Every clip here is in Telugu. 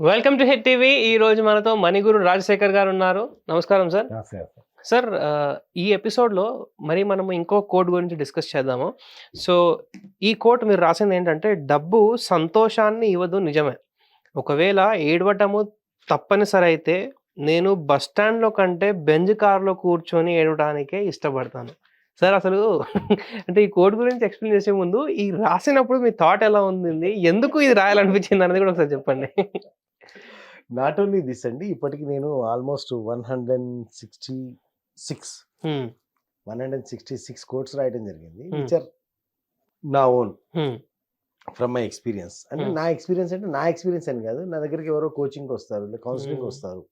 Welcome to hit TV. ఈ రోజు మనతో మణిగురు రాజశేఖర్ గారు ఉన్నారు. నమస్కారం సార్. సార్ ఈ ఎపిసోడ్లో మరి మనము ఇంకో కోట్ గురించి డిస్కస్ చేద్దాము. సో ఈ కోట్ మీరు రాసింది ఏంటంటే డబ్బు సంతోషాన్ని ఇవ్వదు నిజమే. ఒకవేళ ఏడవటము తప్పనిసరి అయితే నేను బస్ స్టాండ్లో కంటే బెంజ్ కార్లో కూర్చొని ఏడవడానికే ఇష్టపడతాను. సార్ అసలు అంటే ఈ కోడ్ గురించి ఎక్స్ప్లెయిన్ చేసే ముందు ఈ రాసినప్పుడు మీ థాట్ ఎలా ఉంది ఎందుకు ఇది రాయాలనిపించింది? అనేది కూడా ఒకసారి చెప్పండి. నాట్ ఓన్లీ దిస్ అండి ఇప్పటికి నేను almost one hundred sixty six one hundred sixty six course రాయడం జరిగింది. విచ్ ఆర్ నా ఓన్ ఫ్రమ్ మై ఎక్స్పీరియన్స్ అంటే. నా ఎక్స్పీరియన్స్ అంటే నా ఎక్స్పీరియన్స్ అని కాదు నా దగ్గరికి ఎవరో కోచింగ్ వస్తారు లేదా కౌన్సిలింగ్. వస్తారు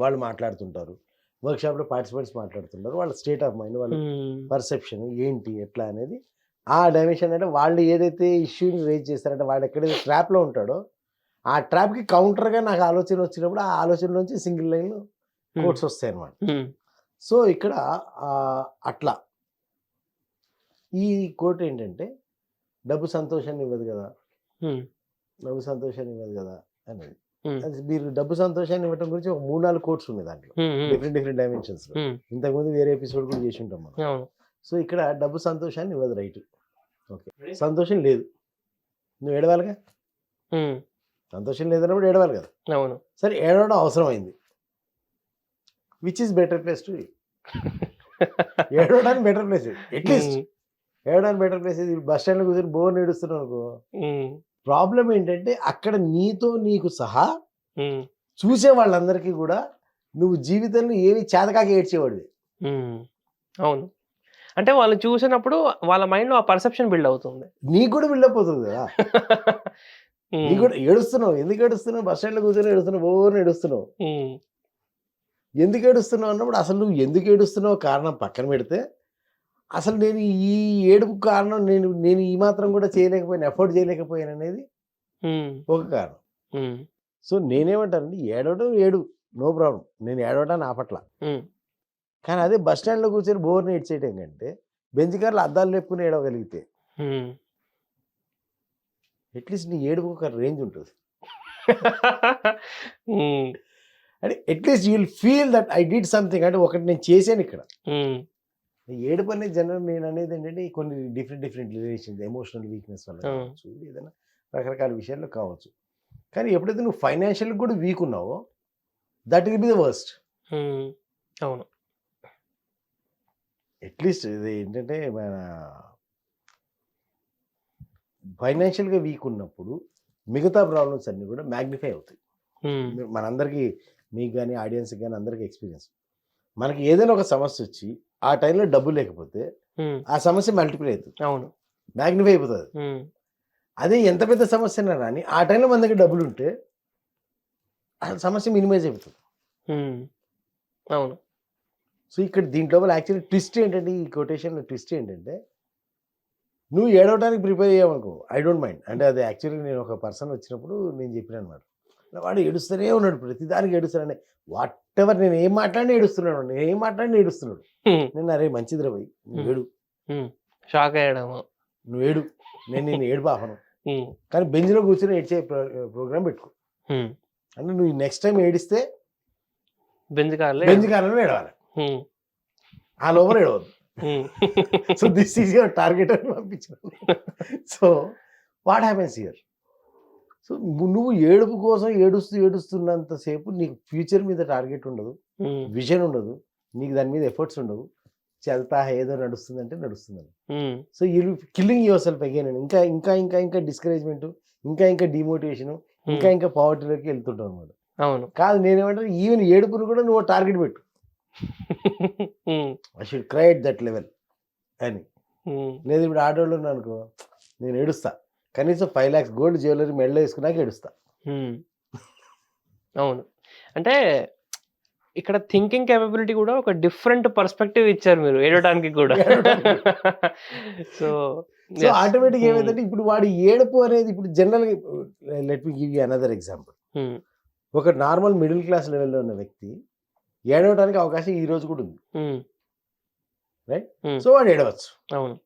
వాళ్ళు మాట్లాడుతుంటారు వర్క్షాప్లో పార్టిసిపెంట్స్ మాట్లాడుతుంటారు వాళ్ళ స్టేట్ ఆఫ్ మైండ్ వాళ్ళ పర్సెప్షన్ ఏంటి ఎట్లా అనేది ఆ డైమెన్షన్ అంటే వాళ్ళు ఏదైతే ఇష్యూని రేజ్ చేస్తారంటే వాడు ఎక్కడైతే ట్రాప్లో ఉంటాడో ఆ ట్రాప్కి కౌంటర్గా నాకు ఆలోచన వచ్చినప్పుడు ఆ ఆలోచన నుంచి సింగిల్ లైన్ కోట్స్ వస్తాయి అన్నమాట హ్మ్, సో ఇక్కడ అట్లా. ఈ కోట్ ఏంటంటే డబ్బు సంతోషాన్ని ఇవ్వదు కదా. డబ్బు సంతోషాన్ని ఇవ్వదు కదా అనేది. మీరు డబ్బు సంతోషాన్ని ఇవ్వడం గురించి ఒక మూడు నాలుగు కోట్స్ ఉన్నాయి దాంట్లో. డిఫరెంట్ డిఫరెంట్ డైమెన్షన్స్ ఇంతకుముందు వేరే ఎపిసోడ్ కూడా చేసి ఉంటాం మనం సో ఇక్కడ డబ్బు సంతోషాన్ని ఇవ్వదు రైట్. ఓకే. సంతోషం లేదు. నువ్వు ఏడవాలిగా? సంతోషం లేదన్నప్పుడు ఏడవాలి కదా. అవును. సరే ఏడవడం అవసరమైంది. Which is better place to ఏడవడానికి better place at least ఏడవడానికి బెటర్ ప్లేస్ ఇది బస్ స్టాండ్లో కూర్చొని బోర్ నేడుస్తున్నావు అనుకో. ప్రాబ్లం ఏంటంటే అక్కడ నీతో నీకు సహా హ్మ్, చూసే వాళ్ళందరికీ కూడా నువ్వు జీవితంలో ఏమి చేతకాకి ఏడ్చేవాడివి. హ్మ్, అవును. అంటే వాళ్ళు చూసినప్పుడు వాళ్ళ మైండ్లో ఆ పర్సెప్షన్ బిల్డ్ అవుతుంది. నీకు కూడా బిల్డప్ అవుతుంది కదా. నీకు కూడా ఏడుస్తున్నావు. ఎందుకు ఏడుస్తున్నావు? బస్ స్టాండ్లో కూర్చొని ఏడుస్తున్నావు? బోర్ ఏడుస్తున్నావు. ఎందుకు ఏడుస్తున్నావు అన్నప్పుడు అసలు నువ్వు ఎందుకు ఏడుస్తున్నావు? కారణం పక్కన పెడితే అసలు నేను ఈ ఏడుపు కారణం నేను నేను ఈ మాత్రం కూడా చేయలేకపోయాను ఎఫోర్డ్ చేయలేకపోయాను అనేది ఒక కారణం. సో నేనేమంటానండి ఏడవడం ఏడు. No problem. నేను ఏడవడాన్ని ఆపట్ల కానీ అదే బస్ స్టాండ్లో కూర్చొని బోర్ని ఏడ్చేయటం కంటే బెంచ్ కార్లు అద్దాలు లేపుకుని ఏడవగలిగితే. అట్లీస్ట్ నీ ఏడుపు ఒక రేంజ్ ఉంటుంది. అంటే at least you will feel that I did something అంటే ఒకటి నేను చేశాను ఇక్కడ. ఏడుపు అనేది జనరల్ నేను అనేది ఏంటంటే కొన్ని different different relations emotional weakness వల్ల. కావచ్చు ఏదైనా రకరకాల విషయాల్లో కావచ్చు. కానీ ఎప్పుడైతే నువ్వు ఫైనాన్షియల్ కూడా వీక్ ఉన్నావో that will be the worst అవును. అట్లీస్ట్ ఇది ఏంటంటే మన ఫైనాన్షియల్గా వీక్ ఉన్నప్పుడు మిగతా ప్రాబ్లమ్స్ అన్నీ కూడా మ్యాగ్నిఫై అవుతాయి. మనందరికీ మీకు కానీ ఆడియన్స్కి కానీ అందరికీ ఎక్స్పీరియన్స్. మనకి ఏదైనా ఒక సమస్య వచ్చి ఆ టైంలో డబ్బు లేకపోతే ఆ సమస్య మల్టిప్లై అవుతుంది. అవును. మ్యాగ్నిఫై అయిపోతుంది. అదే ఎంత పెద్ద సమస్య అయినా కానీ ఆ టైంలో మన దగ్గర డబ్బులు ఉంటే ఆ సమస్య మినిమైజ్ అయిపోతుంది. అవును. సో ఇక్కడ దీంట్లో యాక్చువల్లీ ట్విస్ట్ ఏంటంటే ఈ కొటేషన్లో ట్విస్ట్ ఏంటంటే నువ్వు ఏడవడానికి ప్రిపేర్ అయ్యావనుకో ఐ డోంట్ మైండ్ అంటే అది యాక్చువల్లీ నేను ఒక పర్సన్ వచ్చినప్పుడు నేను చెప్పిన అనమాట వాడు ఏడుస్తూనే ఉన్నాడు. ప్రతిదానికి ఏడుస్తాడని వాట్ ఎవర్ నేను ఏం మాట్లాడినా ఏడుస్తున్నాడు. నేను ఏం మాట్లాడినా ఏడుస్తున్నాడు. నేను అరే మంచిదిరా పోయి నువ్వు. ఏడు. షాక్ అయ్యడము. నువ్వు ఏడు. నేను నేను ఏడు బాపను హ్మ్, కానీ బెంచ్లో కూర్చొని ఏడ్చే ప్రోగ్రామ్ పెట్టుకో. అంటే నువ్వు నెక్స్ట్ టైం ఏడిస్తే బెంజ్ కాలంలో ఏడవాలి. ఆ లోపల ఏడవద్దు. So this is your target అని పంపించాను so what happens here so నువ్వు ఏడుపు కోసం ఏడుస్తూ ఏడుస్తున్నంతసేపు నీకు ఫ్యూచర్ మీద టార్గెట్ ఉండదు విజన్ ఉండదు నీకు దాని మీద ఎఫర్ట్స్ ఉండవు. చల్తా ఏదో నడుస్తుందంటే నడుస్తుందని. So you killing yourself again ఇంకా ఇంకా ఇంకా ఇంకా డిస్కరేజ్మెంట్ ఇంకా ఇంకా డిమోటివేషన్ ఇంకా హ్మ్. ఇంకా పావర్టీలోకి వెళ్తుంటావు అనమాట అవును. కాదు నేనేమంటాను ఈవెన్ ఏడుపును కూడా నువ్వు టార్గెట్ పెట్టు. I should cry at that level అని. లేదు ఇప్పుడు ఉన్నా అనుకో నేను ఏడుస్తా. కనీసం ఫైవ్ ల్యాక్స్ గోల్డ్ జ్యువెలరీ మెడలో వేసుకున్నాక ఏడుస్తా. హ్మ్. అవును. అంటే ఇక్కడ థింకింగ్ కేపబిలిటీ కూడా ఒక డిఫరెంట్ పర్స్పెక్టివ్ ఇచ్చారు మీరు ఏడవడానికి కూడా. సో సో ఆటోమేటిక్ ఏమైందంటే ఇప్పుడు వాడి ఏడుపు అనేది ఇప్పుడు జనరల్గా let me give you another example ఒక నార్మల్ మిడిల్ క్లాస్ లెవెల్లో ఉన్న వ్యక్తి ఏడవడానికి అవకాశం ఈ రోజు కూడా ఉంది. Right? సో వాడు ఏడవచ్చు. అవును.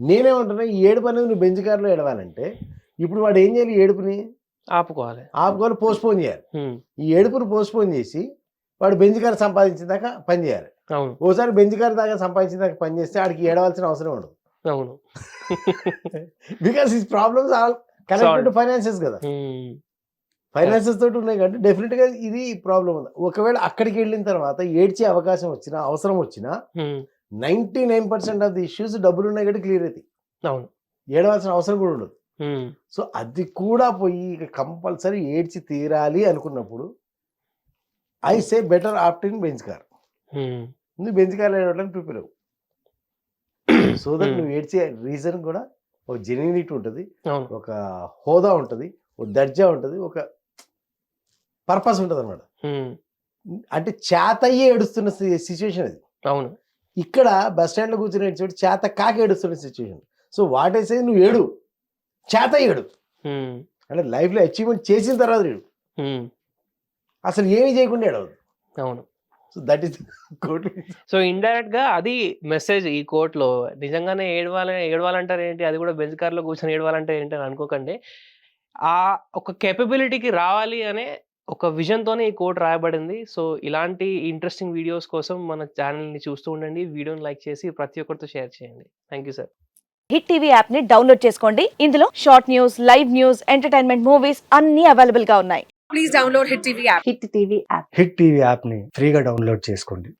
నేనేమంటున్నా ఈ ఏడుపు అనేది నువ్వు బెంచ్ కార్లో ఏడవాలంటే ఇప్పుడు వాడు ఏం చేయాలి ఏడుపుని? ఆపుకోవాలి. ఆపుకొని పోస్ట్పోన్ చేయాలి. ఈ ఏడుపును పోస్ట్పోన్ చేసి వాడు బెంచ్ కారు సంపాదించిన దాకా పని చేయాలి. అవును. ఓసారి బెంచ్ కారు దాకా సంపాదించిన దాకా పని చేస్తే ఆడికి ఏడవలసిన అవసరం ఉండదు. అవును. బికాస్ ఈ problems all connected to finances కదా. ఫైనాన్సెస్ తోటి ఉన్నాయి కాబట్టి డెఫినెట్గా ఇది ప్రాబ్లం ఉంది ఒకవేళ అక్కడికి వెళ్ళిన తర్వాత ఏడ్చే అవకాశం వచ్చినా అవసరం వచ్చినా ninety nine percent of the issues డబ్బులు ఉన్నాయి కాబట్టి క్లియర్ అవుతాయి అవును. ఏడవలసిన అవసరం కూడా ఉండదు. సో అది కూడా పోయి ఇక కంపల్సరీ ఏడ్చి తీరాలి అనుకున్నప్పుడు I say better option Benz car నువ్వు బెంచ్ కార్ ఏడవడానికి ప్రిపేర్ అవ్వు. So that. నువ్వు ఏడ్చే రీజన్ కూడా ఒక జెన్యునిటీ ఉంటుంది. ఒక హోదా ఉంటుంది. ఒక దర్జా ఉంటుంది. ఒక పర్పస్ ఉంటుంది అనమాట అంటే చేతయ్యే ఏడుస్తున్న సిచ్యువేషన్ అది. అవును. ఇక్కడ బస్ స్టాండ్లో కూర్చుని ఏడ్చేవాడు చేత కాక ఏడుస్తున్న situation so what I say నువ్వు ఏడు. చేత ఏడు. అంటే లైఫ్లో అచీవ్మెంట్ చేసిన తర్వాత ఏడు. అసలు ఏమీ చేయకుండా ఏడవదు అవును. So that is quote so ఇండైరెక్ట్గా అది మెసేజ్ ఈ కోర్ట్లో నిజంగానే ఏడవాలి ఏడవాలంటారు ఏంటి? అది కూడా బెంచ్ కార్లో కూర్చొని ఏడవాలంటే ఏంటి? అని అనుకోకండి. ఆ ఒక కేపబిలిటీకి రావాలి అనే ఒక విజన్ తోనే ఈ కోర్ట్ రాయబడింది. సో ఇలాంటి ఇంట్రెస్టింగ్ వీడియోస్ కోసం మన ఛానల్ని చూస్తూ ఉండండి. వీడియోని లైక్ చేసి ప్రతి ఒక్కరితో షేర్ చేయండి. Thank you sir. Hit TV యాప్ని డౌన్లోడ్ చేసుకోండి. ఇందులో short news live news entertainment movies అన్ని అవైలబుల్గా ఉన్నాయి. please download Hit TV app. Hit TV app. Hit TV యాప్ని ఫ్రీగా డౌన్లోడ్ చేసుకోండి.